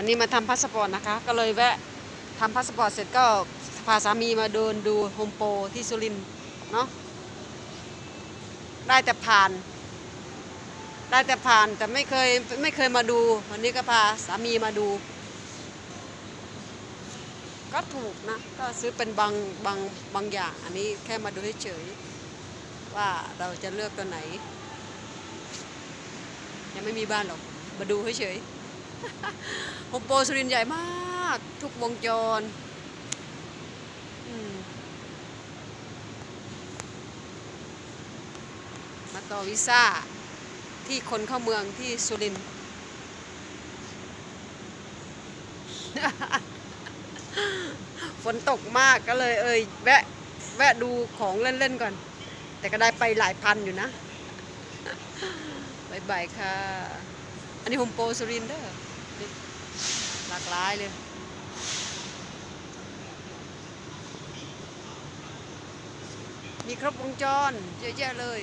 วันนี้มาทำพาสปอร์ตนะคะ ก็เลยแวะทำพาสปอร์ตเสร็จก็พาสามีมาเดินดูโฮมโปรที่สุรินเนาะได้แต่ผ่าน ได้แต่ผ่านแต่ไม่เคยไม่เคยมาดู วันนี้ก็พาสามีมาดู ก็ถูกนะ ก็ซื้อเป็นบางบางบางอย่าง อันนี้แค่มาดูเฉยๆว่าเราจะเลือกตัวไหน ยังไม่มีบ้านหรอก มาดูเฉยๆ โฮมโปรสุรินใหญ่มาก ทุกวงจรมาต่อวีซ่าที่คนเข้าเมืองที่สุรินฝนตกมากก็เลยเอ่ยแวะแวะดูของเล่นๆก่อน แต่ก็ได้ไปหลายพันอยู่นะบายบายค่ะ อันนี้โฮมโปรสุรินเด้อนี่ หลากหลายเลยมีครบวงจรเยอะแยะเลย